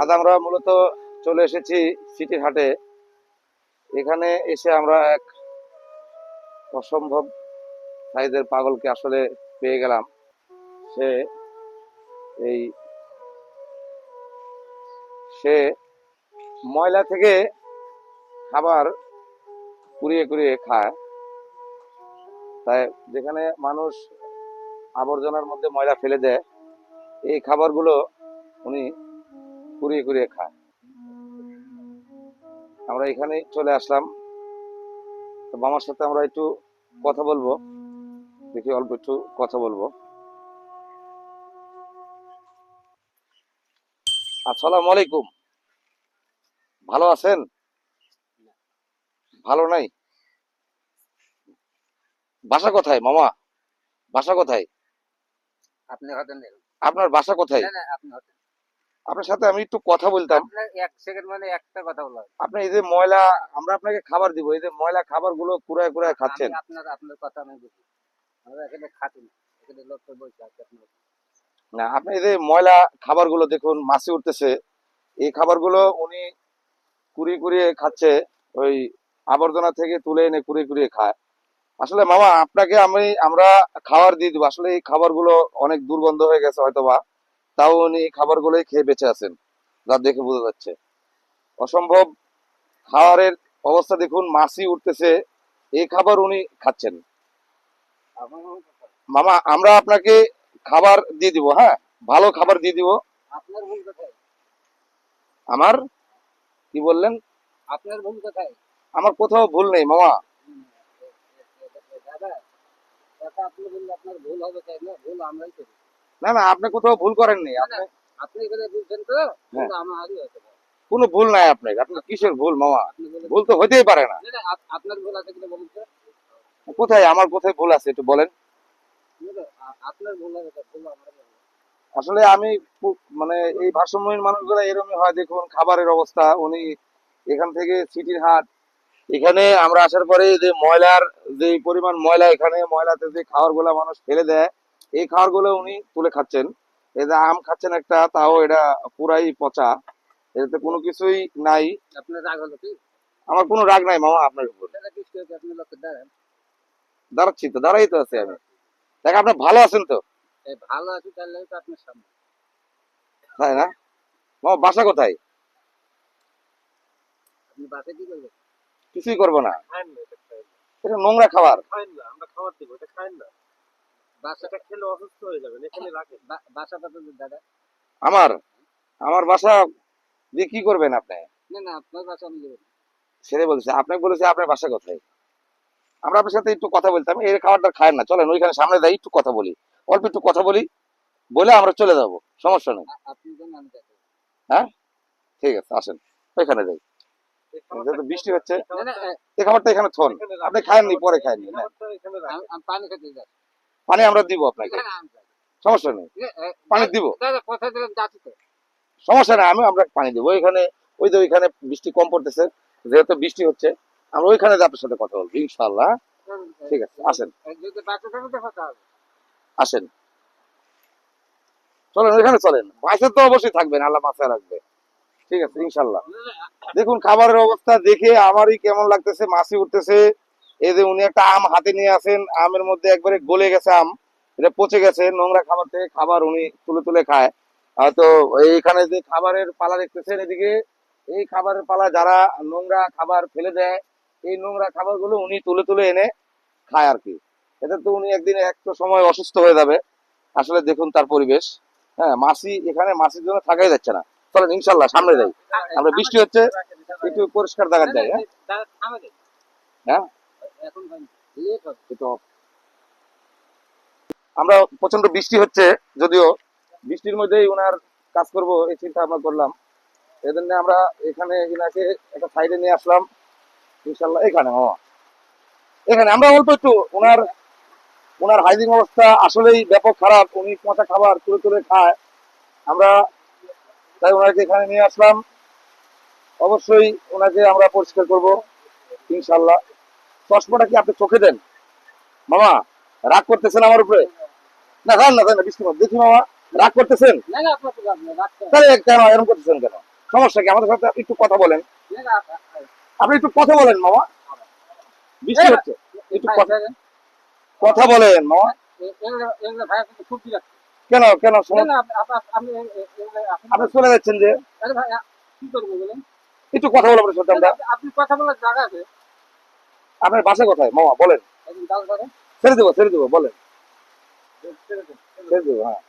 আজ আমরা মূলত চলে এসেছি সিটির হাটে। এখানে এসে আমরা এক অসম্ভব সাইজের পাগলকে আসলে পেয়ে গেলাম। সে এই সে ময়লা থেকে খাবার কুড়িয়ে কুড়িয়ে খায়। তাই যেখানে মানুষ আবর্জনার মধ্যে ময়লা ফেলে দেয়, এই খাবারগুলো উনি কুড়িয়ে কুড়িয়ে খায়। আমরা এখানে চলে আসলাম। তো মামার সাথে আমরা একটু কথা বলব। দেখি অল্প একটু কথা বলব। আসসালামু আলাইকুম। ভালো আছেন? ভালো নাই? বাসা কোথায় মামা? বাসা কোথায়? আপনি আপনার বাসা কোথায়? আপনার সাথে আমি একটু কথা বলতাম। এক সেকেন্ড মানে একটা কথা বলা আপনি এই যে ময়লা আমরা আপনাকে খাবার দিব এই যে ময়লা খাবারগুলো কুড়ায় কুড়ায় খাচ্ছেন। আপনার আপনার কথা আমি বুঝি। আমরা এখানে খাচ্ছি না এখানে লোক তো বসে আছে আপনার না আপনি এই যে ময়লা খাবারগুলো দেখুন মাছি উঠতেছে। এই খাবারগুলো উনি কুড়িয়ে কুড়িয়ে খাচ্ছে ওই আবর্জনা থেকে তুলে এনে কুড়িয়ে কুড়িয়ে খায়। আসলে মামা আপনাকে আমি আমরা খাবার দিয়ে দিব। আসলে এই খাবারগুলো অনেক দুর্গন্ধ হয়ে গেছে হয়তোবা। তাও উনি এই খাবারগুলোই খেয়ে বেঁচে আছেন যা দেখে বোঝা যাচ্ছে। অসম্ভব খাবারের অবস্থা দেখুন মাছি উঠতেছে এই খাবার উনি খাচ্ছেন। মামা আমরা আপনাকে খাবার দিয়ে দিব হ্যাঁ? ভালো খাবার দিয়ে দিব। আমার? কি বললেন? আপনার ভুল কোথায়? আমার কোথাও ভুল নেই মামা। দাদা আপনি বললে আপনার ভুল হবে তাই না ভুল আমরাই করি। না না আপনি কোথাও ভুল করেননি। না, আপনি আপনি এখানে বুঝছেন তো ভুল কোনো নাই আপনার আপনার কিসের ভুল মামা? ভুল তো হতেই পারে না। না, না, আপ- আপনার ভুল আছে কিনা বলুন কোথায় আমার কোথায় ভুল আছে একটু বলেন। আপনার ভুল ভুল আমার আসলে আমি মানে এই ভারসাম্যহীন মানুষগুলো এরকমই হয় দেখুন খাবারের অবস্থা উনি এখান থেকে সিটির হাট এখানে আমরা আসার পরে যে ময়লার যে পরিমাণ ময়লা এখানে ময়লাতে যে খাবারগুলো মানুষ ফেলে দেয় এই খাবারগুলো উনি তুলে খাচ্ছেন। এই যে আম খাচ্ছেন একটা তাও এটা পুরাই পচা। এটাতে কোনো কিছুই নাই। আপনার রাগ হলো কি? আমার কোনো রাগ নাই মামা আপনার উপর। দাঁড়াচ্ছি তো দাঁড়াই তো আছি আমি। দেখ আপনি ভালো আছেন তো। ভালো আছে তাহলে তো আপনার সামনে। তাই না? মামা বাসা কোথায়? আপনি বাসে কি করবেন? কিছুই করব না। এটা নোংরা খাবার। খান না আমরা খাবার দিব এটা খান না। বাসাটা খেলে অসুস্থ হয়ে যাবেন এখানে রাখেন। বাসাটা তো দাদা। আমার? আমার বাসা দিয়ে কি করবেন আপনি? না না আপনার বাসা আমি বলছে আপনাকে বলেছে আপনার বাসা কোথায়? আমরা আপনার সাথে একটু কথা বলতাম এই খাবারটা খায় না চলেন ওইখানে সামনে যাই একটু কথা বলি। অল্প একটু কথা বলি বলে আমরা চলে যাব সমস্যা নেই। যেন ঠিক আছে আসেন ওইখানে যাই। যেহেতু বৃষ্টি হচ্ছে না না এ, এই খাবারটা এখানে থন। আপনি খায়ননি পরে খায়ননি না আমি আমি পানি খেতে যাচ্ছি। পানি আমরা দিব আপনাকে। সমস্যা নেই। পানি দিব। সমস্যা নেই আমি আমরা পানি দেবো। ওইখানে ওই যে ওইখানে বৃষ্টি কম পড়তেছে যেহেতু বৃষ্টি হচ্ছে আমরা ওইখানে আপনার সাথে কথা বলব ইনশাল্লাহ ঠিক আছে আসেন। বাসা আসেন। চলেন ওইখানে চলেন। মাছের তো অবশ্যই থাকবেন আল্লাহ মাথায় রাখবে। ঠিক আছে ইনশাল্লাহ দেখুন খাবারের অবস্থা দেখে আমারই কেমন লাগতেছে মাছি উঠতেছে। এই যে উনি একটা আম হাতে নিয়ে আসেন আমের মধ্যে একবারে গলে গেছে আম এটা পচে গেছে নোংরা খাবার থেকে খাবার উনি তুলে তুলে খায়। হয়তো এইখানে যে খাবারের পালা দেখতেছেন এদিকে এই খাবারের পালা যারা নোংরা খাবার ফেলে দেয় এই নোংরা খাবারগুলো উনি তুলে তুলে এনে খায় আর কি। এতে তো উনি একদিন একটা সময় অসুস্থ হয়ে যাবে। আসলে দেখুন তার পরিবেশ। হ্যাঁ মাসি এখানে মাসির জন্য থাকাই যাচ্ছে না। চলেন ইনশাল্লাহ সামনে যাই। আমরা বৃষ্টি হচ্ছে একটু পরিষ্কার না, যাই। হ্যাঁ? আমরা প্রচণ্ড বৃষ্টি হচ্ছে, যদিও বৃষ্টির মধ্যেই ওনার কাজ করব, এই চিন্তা আমরা করলাম। এই জন্য আমরা এখানে এনাকে একটা সাইডে নিয়ে আসলাম। ইনশাল্লাহ, এখানে, মামা। এখানে, আমরা অল্প একটু ওনার ওনার হাইজিং অবস্থা আসলেই ব্যাপক খারাপ। উনি পচা খাবার তুলে তুলে খায়। আমরা তাই ওনাকে এখানে নিয়ে আসলাম। অবশ্যই ওনাকে আমরা পরিষ্কার করব, ইনশাল্লাহ। চশমাটা কি আপনি চোখে দেন? মামা রাগ করতেছেন আমার উপরে? না দেন না না বৃষ্টি দেখি মামা রাগ করতেছেন? তাহলে কেন এরকম করতেছেন কেন? সমস্যা কি? আমাদের সাথে একটু কথা বলেন। আপনি একটু কথা বলেন মামা। বৃষ্টি হচ্ছে। একটু কথা বলেন মামা। কেন কেন আপনি চলে যাচ্ছেন যে? আরে ভাই কি করব বলেন? একটু কথা বলে আপনার সাথে আমরা। আপনি কথা বলার জায়গা আছে। আপনার বাসা কোথায়? মামা বলেন। ছেড়ে দেবো ছেড়ে দেবো বলেন। ছেড়ে দেবো হ্যাঁ।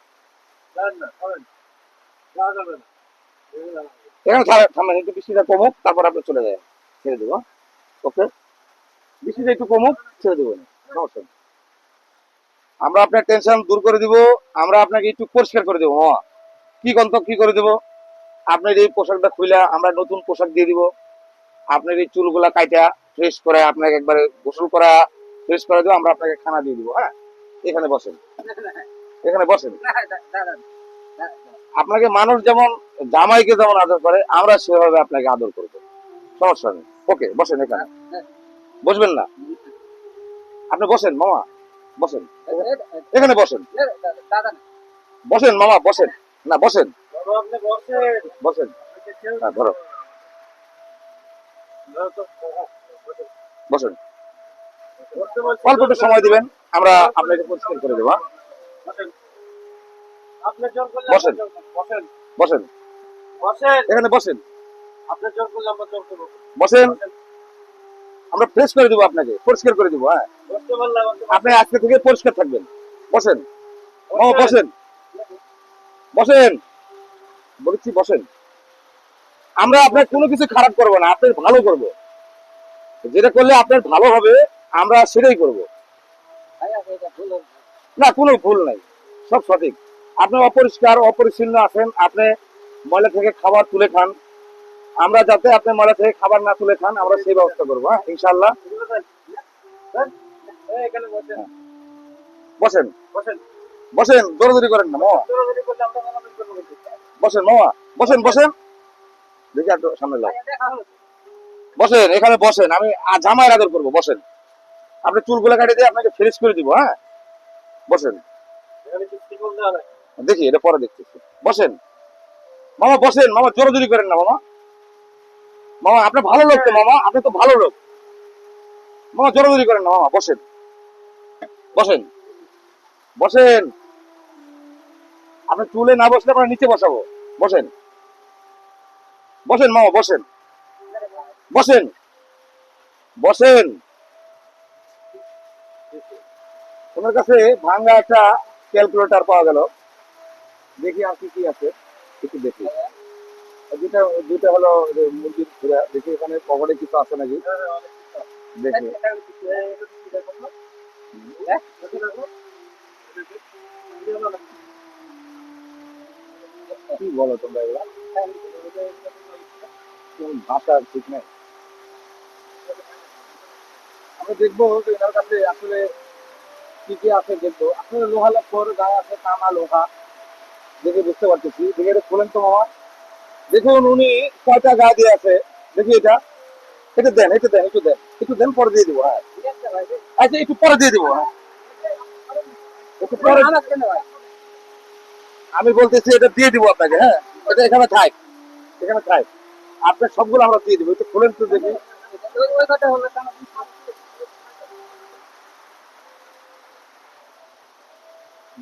এখানে থাম- থামেন একটু বৃষ্টিটা কমুক তারপর আপনি চলে যায় ছেড়ে দেবো ওকে? বৃষ্টিটা একটু কমুক ছেড়ে দেবো না, সমস্যা আমরা আপনার টেনশন দূর করে দিব আমরা আপনাকে একটু পরিষ্কার করে দেবো মামা। কি গন্ত কি করে দেবো? আপনার এই পোশাকটা খুলে আমরা নতুন পোশাক দিয়ে দিব। আপনার এই চুলগুলা কাইটা ফ্রেশ করে আপনাকে একবারে গোসল করা ফ্রেশ করে দেবো, আমরা আপনাকে খানা দিয়ে দিব হ্যাঁ? এখানে বসেন। এখানে বসেন। আপনাকে মানুষ যেমন, জামাইকে যেমন আদর করে, আমরা সেভাবে আপনাকে আদর করব। সমস্যা নেই। ওকে, বসেন এখানে। বসবেন না? আপনি বসেন, মামা। বসেন। এখানে বসেন। বসেন, মামা, বসেন। না, বসেন। বসেন। হ্যাঁ ধরো। বসেন। অল্প একটু সময় দিবেন, আমরা আপনাকে পরিষ্কার করে দেবো হ্যাঁ? আপনি বসেন। বসেন। এখানে বসেন। আপনি বসেন। আমরা ফ্রেশ করে দেবো আপনাকে, পরিষ্কার করে দেবো হ্যাঁ? আপনি আজকে থেকে পরিষ্কার থাকবেন। বসেন। মামা বসেন। বসেন। বলেছি বসেন। আমরা আপনার কোনো কিছু খারাপ করব না আপনার ভালো করব। যেটা করলে আপনার ভালো হবে, আমরা সেটাই করব। না, কোনো ভুল নাই। সব সঠিক। আপনি অপরিষ্কার, অপরিচ্ছন্ন আছেন, আপনি ময়লা থেকে খাবার তুলে খান। আমরা যাতে আপনি ময়লা থেকে খাবার না তুলে খান, আমরা সেই ব্যবস্থা করব হ্যাঁ ইনশাল্লাহ বসেন। বসেন, দৌড়াদৌড়ি করেন না, মামা। বসেন মামা। বসেন বসেন। দেখি একটু সামনে হলো। বসেন, এখানে বসেন, আমি জামাইয়ের আদর করব, বসেন। আপনি চুলগুলো কাটিয়ে দিয়ে আপনাকে ফ্রেশ করে দিব হ্যাঁ? বসেন? দেখি, এটা পরে দেখতেছি। বসেন। মামা বসেন, মামা, জোরাজুরি করেন না, মামা। মামা, আপনি ভালো লোক তো, মামা, আপনি তো ভালো লোক। মামা, জোরাজুরি করেন না, মামা, বসেন। বসেন। বসেন। আপনি চুলে না বসলে আপনার নিচে বসাবো। বসেন। বসেন, মামা, বসেন। বসেন। বসেন। ওনার কাছে ভাঙ্গা একটা ক্যালকুলেটর পাওয়া গেল। দেখি আর কি কি আছে। একটু দেখি। যেটা যেটা হলো মুরগির খুঁড়া, দেখি এখানে পকেটে কিছু আছে নাকি? দেখি। কি- বলো তোমরা এগুলা? ভাষা ঠিক নেই? আমি দেখব যে এনার কাছে আসলে কি কি আছে দেখব আসলে লোহা লক্ষ্যর গায়ে আছে কামা লোহা দেখে বুঝতে পারতেছি দেখে এটা খোলেন তো মামা দেখুন উনি কয়টা গায়ে দিয়ে আছে দেখি এটা এটা দেন এটা দেন একটু দেন একটু দেন পরে দিয়ে দিবো হ্যাঁ। আচ্ছা একটু পরে দিয়ে দিবো হ্যাঁ একটু পরে? আমি বলতেছি এটা দিয়ে দিব আপনাকে হ্যাঁ এটা এখানে থাক এখানে থাক আপনার সবগুলো আমরা দিয়ে দিব একটু খোলেন তো দেখি ওই- ওই কথা হলো কেন?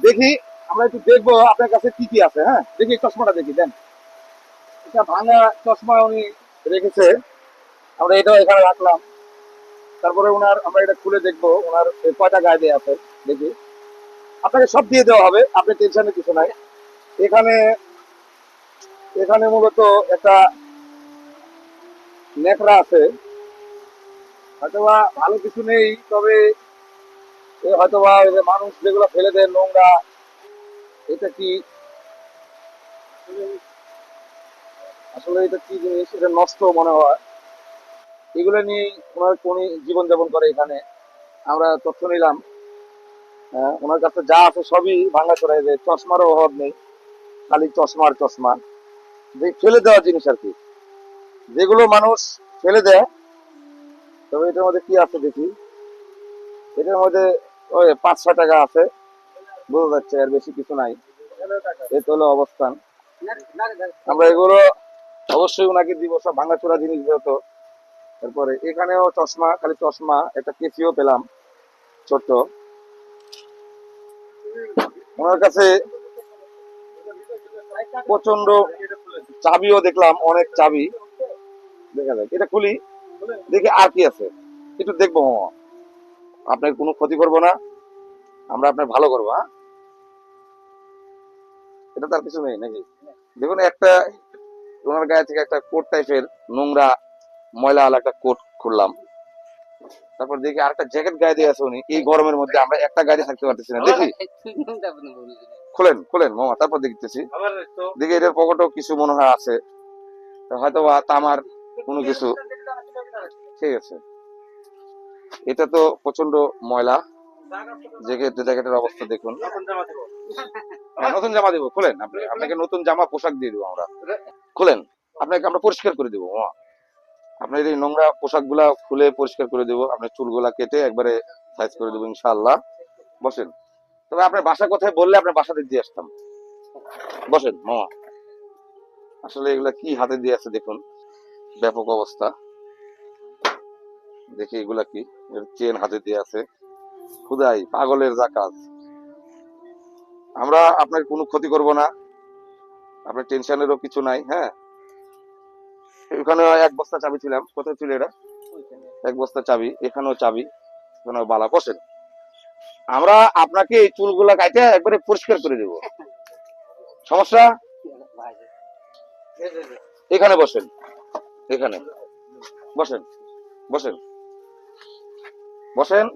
দেখি, আমরা একটু দেখব আপনার কাছে কি কি আছে হ্যাঁ? দেখি, চশমাটা দেখি, দেন। এটা ভাঙা চশমা উনি রেখেছে। আমরা এটাও এখানে রাখলাম। তারপরে ওনার আমরা এটা খুলে দেখব ওনার কয়টা গায়ে আছে, দেখি। আপনাকে সব দিয়ে দেওয়া হবে, আপনি টেনশনের কিছু নাই। এখানে এখানে মূলত একটা নেকড়া আছে। হয়তো ভালো কিছু নেই, তবে এ হয়তোবা মানুষ যেগুলো ফেলে দেয় নোংরা, এটা কি আসলে এটা কি জিনিস? এটা নষ্ট মনে হয়। এগুলো নিয়ে ওনার কোন জীবনযাপন করে এখানে? আমরা তথ্য নিলাম। ওনার কাছে যা আছে সবই ভাঙা চড়াই যায়। চশমারও অভাব নেই। খালি চশমার চশমা। যে ফেলে দেওয়া জিনিস আর কি। যেগুলো মানুষ ফেলে দেয়, তবে এটার মধ্যে কি আছে দেখি? এটার মধ্যে ওই পাঁচ ছয় টাকা আছে। বোঝা যাচ্ছে আর বেশি কিছু নাই। তো হলো অবস্থান। আমরা এগুলো অবশ্যই ওনাকে দিব, সব জিনিস যেহেতু। তারপরে এখানেও চশমা, খালি চশমা, একটা কেসিও পেলাম, ছোট্ট। ওনার কাছে প্রচণ্ড চাবিও দেখলাম, অনেক চাবি। দেখা যাক, এটা খুলি, দেখি আর কি আছে। একটু দেখব, মামা। আপনার কোনো ক্ষতি করব না। আমরা আপনার ভালো করব হ্যাঁ? এটা তার কিছু নেই নাকি? দেখুন, একটা ওনার গায়ে থেকে একটা কোট টাইপের নোংরা, ময়লা আলা একটা কোট খুললাম। তারপর দেখি আরেকটা জ্যাকেট গায়ে দিয়ে আছে উনি। এই গরমের মধ্যে আমরা একটা গাড়ি থাকতে পারতেছি না। দেখি। খুলেন খুলেন, মামা, তারপর দেখতেছি। দেখি এটার পকেটও কিছু মনে হয় আছে। হয়তো বা তামার কোনো কিছু। ঠিক আছে। এটা তো প্রচণ্ড ময়লা। জ্যাকেট জ্যাকেটের অবস্থা দেখুন। নতুন জামা দেবো হ্যাঁ, খুলেন। আপনি আপনাকে নতুন জামা পোশাক দিয়ে দেবো আমরা। খুলেন। আপনাকে আমরা পরিষ্কার করে দেবো আপনার এই নোংরা পোশাকগুলা খুলে পরিষ্কার করে দেবো আপনার চুলগুলা কেটে একবারে সাইজ করে দেবো ইনশাআল্লাহ। বসেন। তবে আপনার বাসা কোথায় বললে আপনার বাসাতে দিয়ে আসতাম। বসেন মামা আসলে এগুলা কি হাতে দিয়ে আছে দেখুন। ব্যাপক অবস্থা। দেখি এগুলা কি? চেন হাতে দিয়ে আছে। খুদাই, পাগলের যা কাজ আমরা আপনার কোনো ক্ষতি করব না। আপনার টেনশনেরও কিছু নাই হ্যাঁ? এখানে এক বস্তা চাবি ছিলাম। কোথায় ছিল এটা? এক বস্তা চাবি, এখানেও চাবি, এখানেও বালা। বসেন। আমরা আপনাকে এই চুলগুলা কাটে একবারে পরিষ্কার করে দেব। সমস্যা? এখানে বসেন। এখানে। বসেন। বসেন। বসেন।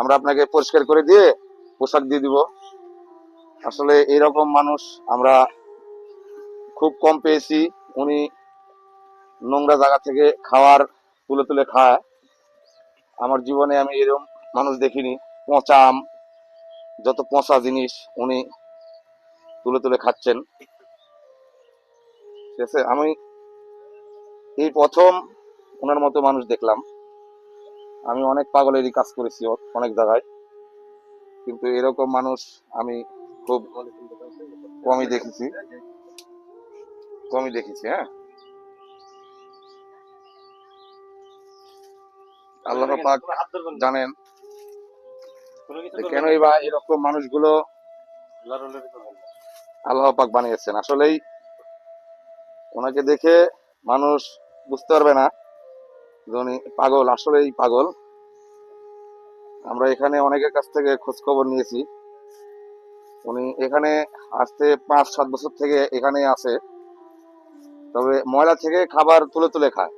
আমরা আপনাকে পরিষ্কার করে দিয়ে পোশাক দিয়ে দিব। আসলে এরকম মানুষ আমরা খুব কম পেয়েছি। উনি নোংরা জায়গা থেকে খাওয়ার তুলে তুলে খায়। আমার জীবনে আমি এরকম মানুষ দেখিনি। পচা আম, যত পচা জিনিস উনি তুলে তুলে খাচ্ছেন। ঠিক আছে? আমি এই প্রথম ওনার মতো মানুষ দেখলাম। আমি অনেক পাগলেরই কাজ করেছি অনেক জায়গায়। কিন্তু এরকম মানুষ আমি খুব কমই দেখেছি। কমই দেখেছি হ্যাঁ? আল্লাহ পাক। জানেন কেনই বা এরকম মানুষগুলো আল্লাহ পাক বানিয়েছেন। আসলেই ওনাকে দেখে মানুষ বুঝতে পারবে না উনি পাগল, আসলেই পাগল। আমরা এখানে অনেকের কাছ থেকে খোঁজ খবর নিয়েছি। উনি এখানে আসতে পাঁচ, সাত বছর থেকে এখানে আছে। তবে ময়লা থেকে খাবার তুলে তুলে খায়।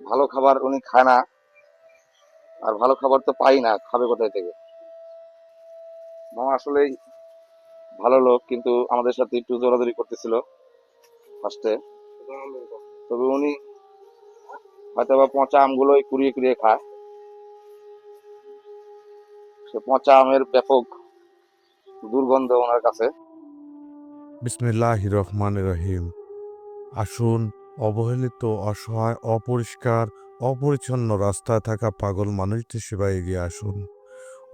ভালো খাবার উনি খায় না। আর ভালো খাবার তো পাই না, খাবে কোথায় থেকে? মামা আসলেই ভালো লোক, কিন্তু আমাদের সাথে একটু জোরাজোরি করতেছিল। ফার্স্টে। তবে উনি হয়তো বা পচা আমগুলোই কুড়িয়ে কুড়িয়ে খায়। সে পচা আমের ব্যাপক দুর্গন্ধ ওনার কাছে। বিসমিল্লাহ রহমান রহিম আসুন অবহেলিত অসহায় অপরিষ্কার অপরিচ্ছন্ন রাস্তায় থাকা পাগল মানুষদের সেবায় এগিয়ে আসুন।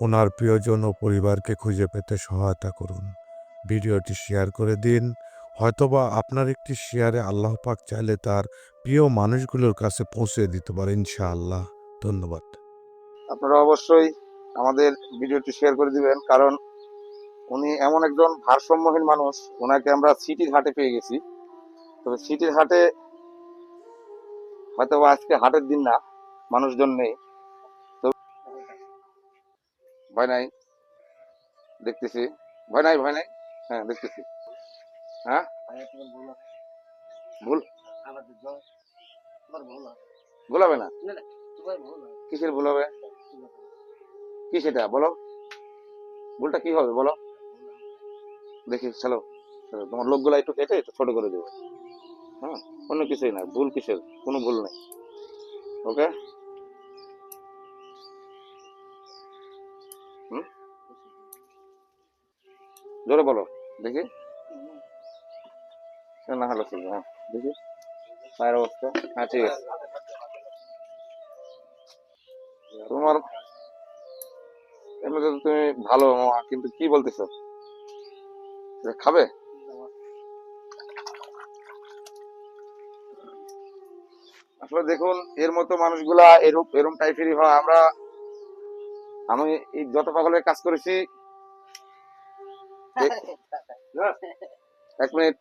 ওনার প্রিয়জন ও পরিবারকে খুঁজে পেতে সহায়তা করুন। ভিডিওটি শেয়ার করে দিন। হয়তোবা আপনার একটি শেয়ারে আল্লাহ পাক চাইলে তার প্রিয় মানুষগুলোর কাছে পৌঁছে দিতে পারে, ইনশাআল্লাহ। ধন্যবাদ। আপনারা অবশ্যই আমাদের ভিডিওটি শেয়ার করে দিবেন, কারণ উনি এমন একজন ভারসাম্যহীন মানুষ, ওনাকে আমরা সিটির হাটে পেয়ে গেছি। তবে সিটির হাটে হয়তো আজকে হাটের দিন না, মানুষজন নেই। তো ভয় নাই, দেখতেছি। ভয় নাই ভয় নাই? হ্যাঁ দেখতেছি। হ্যাঁ? ভুল ভুল? হবে। না? কিসের ভুল হবে? কি সেটা? বলো। ভুলটা কি হবে বলো। দেখি চলো। চলো, তোমার লোকগুলা একটু কেটে একটু ছোট করে দেবো। হ্যাঁ অন্য কিছুই না ভুল কিসের? কোনো ভুল নেই। ওকে? হুম? জোরে বলো। দেখি। না হলো ঠিক হ্যাঁ। দেখি। অবস্থা। হ্যাঁ ঠিক আছে। তোমার এমনিতে তো তুমি ভালো কিন্তু কি বলতেছো? খাবে? আসলে দেখুন এর মতো মানুষগুলা এরম এরম টাইপেরই হয়। আমরা আমি এই যত পাগলের কাজ করেছি এক- এক মিনিট।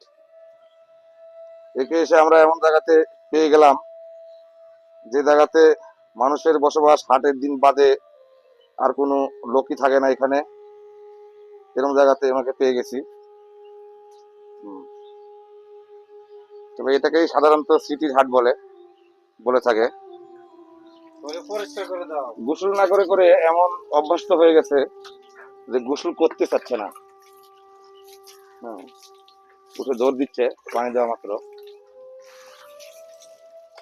একে এসে আমরা এমন জায়গাতে পেয়ে গেলাম যে জায়গাতে মানুষের বসবাস হাটের দিন বাদে আর কোনো লোকই থাকে না এখানে। এরকম জায়গাতে আমাকে পেয়ে গেছি। তবে এটাকেই সাধারণত সিটির হাট বলে বলে থাকে। গোসল না করে করে এমন অভ্যস্ত হয়ে গেছে যে গোসল করতে চাচ্ছে না। হুম। উঠে জোর দিচ্ছে পানি দেওয়া মাত্র।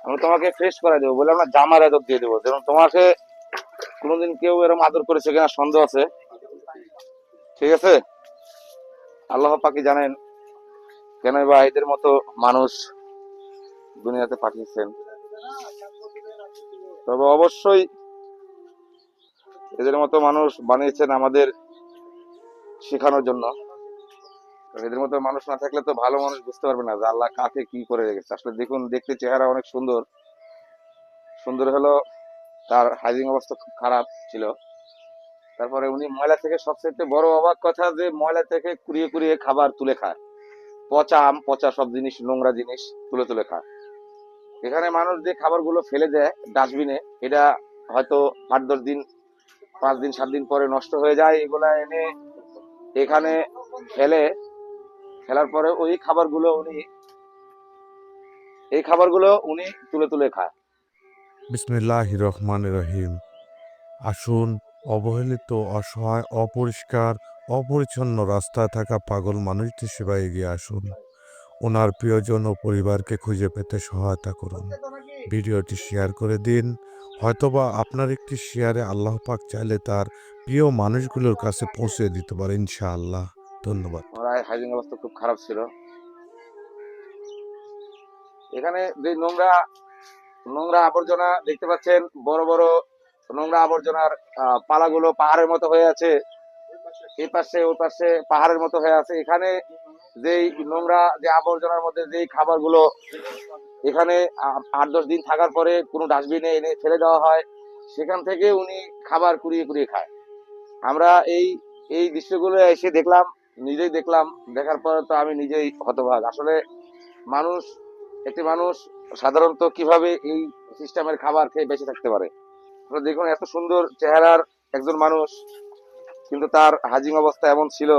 আমরা তোমাকে ফ্রেশ করে দেবো, বলে আমরা জামার আদর দিয়ে দেবো। যেমন তোমাকে কোনোদিন কেউ এরকম আদর করেছে কিনা, সন্দেহ আছে? ঠিক আছে? আল্লাহ পাকি জানেন কেন বা এদের মতো মানুষ দুনিয়াতে পাঠিয়েছেন। তবে অবশ্যই এদের মতো মানুষ বানিয়েছেন আমাদের শেখানোর জন্য। এদের মতো মানুষ না থাকলে তো ভালো মানুষ বুঝতে পারবে না যে আল্লাহ কাকে কি করে রেখেছে। আসলে দেখুন, দেখতে চেহারা অনেক সুন্দর। সুন্দর হলো তার হাইজিং অবস্থা খুব খারাপ ছিল। তারপরে উনি ময়লা থেকে সবচেয়ে বড় অবাক কথা যে ময়লা থেকে কুড়িয়ে কুড়িয়ে খাবার তুলে খায়। পচা আম, পচা সব জিনিস, নোংরা জিনিস তুলে তুলে খায়। এখানে মানুষ যে খাবারগুলো ফেলে দেয় ডাস্টবিনে এটা হয়তো আট দশ দিন, পাঁচ দিন, সাত দিন পরে নষ্ট হয়ে যায়, এগুলা এনে এখানে ফেলে ফেলার পরে ওই খাবারগুলো উনি, এই খাবারগুলো উনি তুলে তুলে খায়। বিসমিল্লাহ রহমান রহিম। আসুন, অবহেলিত, অসহায়, অপরিষ্কার, অপরিচ্ছন্ন রাস্তায় থাকা পাগল মানুষটির সেবায় এগিয়ে আসুন। ওনার প্রিয়জন ও পরিবারকে খুঁজে পেতে সহায়তা করুন। ভিডিওটি শেয়ার করে দিন। হয়তোবা আপনার একটি শেয়ারে আল্লাহ পাক চাইলে তার প্রিয় মানুষগুলোর কাছে পৌঁছে দিতে পারে, ইনশাআল্লাহ। ধন্যবাদ। ওনার হাইজিং অবস্থা খুব খারাপ ছিল। এখানে যে নোংরা নোংরা আবর্জনা দেখতে পাচ্ছেন, বড় বড় নোংরা আবর্জনার পালাগুলো পাহাড়ের মতো হয়ে আছে। এই পাশে ওই পাশে পাহাড়ের মতো হয়ে আছে। এখানে যেই নোংরা যে আবর্জনার মধ্যে যেই খাবারগুলো, এখানে আট দশ দিন থাকার পরে কোনো ডাস্টবিনে এনে ফেলে দেওয়া হয়। সেখান থেকে উনি খাবার কুড়িয়ে কুড়িয়ে খায়। আমরা এই এই দৃশ্যগুলো এসে দেখলাম। নিজেই দেখলাম, দেখার পর তো আমি নিজেই হতবাক আসলে মানুষ, একটি মানুষ সাধারণত কীভাবে এই সিস্টেমের খাবার খেয়ে বেঁচে থাকতে পারে? দেখুন, এত সুন্দর চেহারার একজন মানুষ, কিন্তু তার হাজিং অবস্থা এমন ছিল,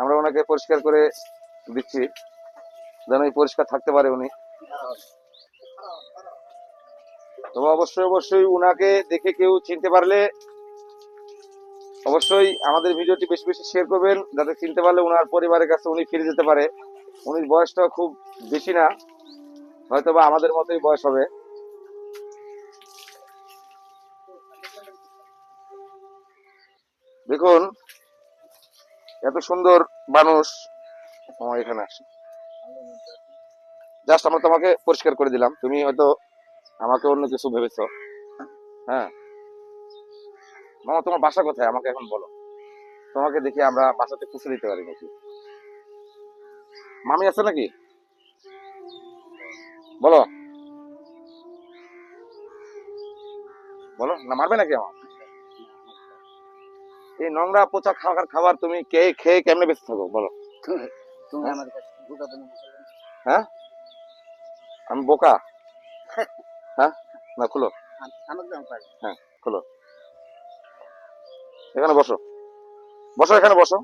আমরা ওনাকে পরিষ্কার করে দিচ্ছি, যেন পরিষ্কার থাকতে পারে উনি। তবে অবশ্যই অবশ্যই উনাকে দেখে কেউ চিনতে পারলে অবশ্যই আমাদের ভিডিওটি বেশি বেশি শেয়ার করবেন, যাতে চিনতে পারলে ওনার পরিবারের কাছে উনি ফিরে যেতে পারে। উনির বয়সটা খুব বেশি না হয়তো বা আমাদের মতোই বয়স হবে। দেখুন, এত সুন্দর মানুষ। এখানে আসে। জাস্ট আমরা তোমাকে পরিষ্কার করে দিলাম। তুমি হয়তো আমাকে অন্য কিছু ভেবেছো। হ্যাঁ। মামা তোমার বাসা কোথায়? আমাকে এখন বলো। তোমাকে দেখে আমরা বাসাতে পুষে দিতে পারি নাকি? মামি আছে নাকি? বলো। বলো না মারবে নাকি আমার এই নোংরা পচা খাবার খাবার তুমি কে খেয়ে কেমনে বেঁচে থাকো? বলো। তুমি হ্যাঁ? আমার কাছে হ্যাঁ? আমি বোকা? হ্যাঁ? না খুলো। হ্যাঁ খোলো। এখানে বসো। বসো এখানে, বসো।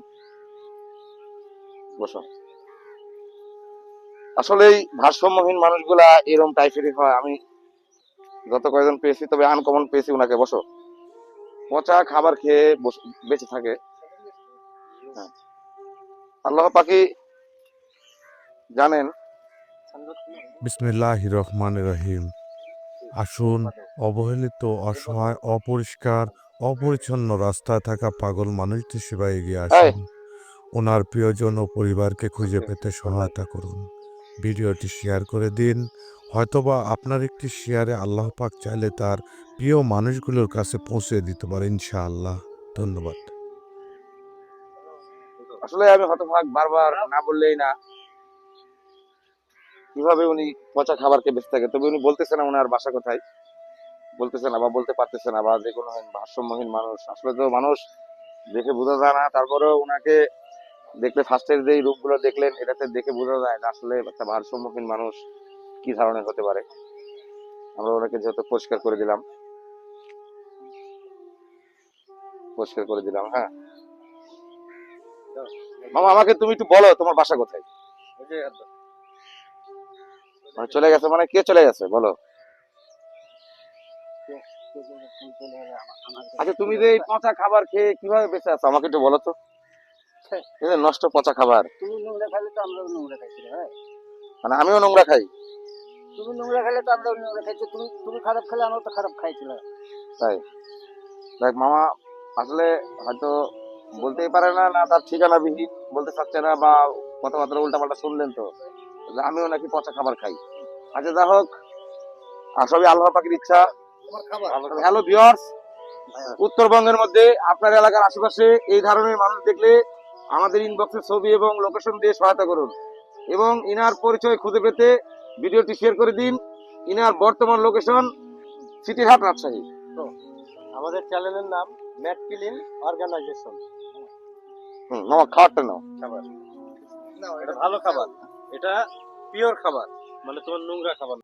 বসো। আসলে এই ভারসাম্যহীন মানুষগুলা এরকম টাইপেরই হয়। আমি যত কয়েকজন পেয়েছি, তবে আনকমন পেয়েছি ওনাকে বসো। পচা খাবার খেয়ে বেঁচে থাকে। হ্যাঁ। আল্লাহ পাকি জানেন। বিসমিল্লাহ রহমান রহিম। আসুন, অবহেলিত, অসহায়, অপরিষ্কার অপরিচ্ছন্ন রাস্তায় থাকা পাগল মানুষটির সেবায় এগিয়ে আসুন। ওনার প্রিয়জন ও পরিবারকে খুঁজে পেতে সহায়তা করুন। ভিডিওটি শেয়ার করে দিন। হয়তোবা আপনার একটি শেয়ারে আল্লাহ পাক চাইলে তার প্রিয় মানুষগুলোর কাছে পৌঁছে দিতে পারে ইনশাআল্লাহ। ধন্যবাদ। আসলে আমি হতভাগ বারবার না বললেই না। কীভাবে উনি পচা খাবারকে বেঁচে থাকে তবে উনি বলতেছে না ওনার বাসা কোথায়। বলতেছে না বা বলতে পারতেছে না বা যে কোনো ভারসাম্যহীন মানুষ। আসলে তো মানুষ দেখে বোঝা যায় না তারপরেও ওনাকে দেখলে ফার্স্টের যে রূপগুলো দেখলেন এটাতে দেখে বোঝা যায় না আসলে একটা ভারসাম্যহীন মানুষ কি ধরনের হতে পারে। আমরা ওনাকে যেহেতু পরিষ্কার করে দিলাম। পরিষ্কার করে দিলাম হ্যাঁ। মামা আমাকে তুমি একটু বলো তোমার বাসা কোথায়? মানে চলে গেছে মানে কে চলে গেছে? বলো। আচ্ছা তুমি যে এই পচা খাবার খেয়ে কীভাবে বেঁচে আছো? আমাকে একটু বলো তো। নষ্ট পচা খাবার। তুমি নোংরা খাইলে তো আমরাও নোংরা খাইছি ভাই। মানে আমিও নোংরা খাই। তুমি নোংরা খেলে তো আমরাও নোংরা খাইছি। তুমি তুমি খারাপ খেলে আমরাও তো খারাপ খাইছিল তাই? দেখ মামা আসলে হয়তো বলতেই পারে না না তার ঠিকানা বিহীন বলতে চাচ্ছে না বা কথাবার্তা উল্টা পাল্টা শুনলেন তো। আমিও নাকি পচা খাবার খাই। আচ্ছা যা হোক আর সবই আল্লাহ পাখির ইচ্ছা। হ্যালো ভিউয়ার্স উত্তরবঙ্গের মধ্যে আপনার এলাকার আশেপাশে এই ধরনের মানুষ দেখলে আমাদের ইনবক্সে ছবি এবং লোকেশন দিয়ে সহায়তা করুন। এবং ইনার পরিচয় খুঁজে পেতে ভিডিওটি শেয়ার করে দিন। ইনার বর্তমান লোকেশন সিটিহাট রাজশাহী। আমাদের চ্যানেলের নাম ম্যাট ক্লিন অর্গানাইজেশন। হুম খাবারটা নাও। খাবার। এটা ভালো খাবার। এটা পিওর খাবার। মানে তোমার নোংরা খাবার। না।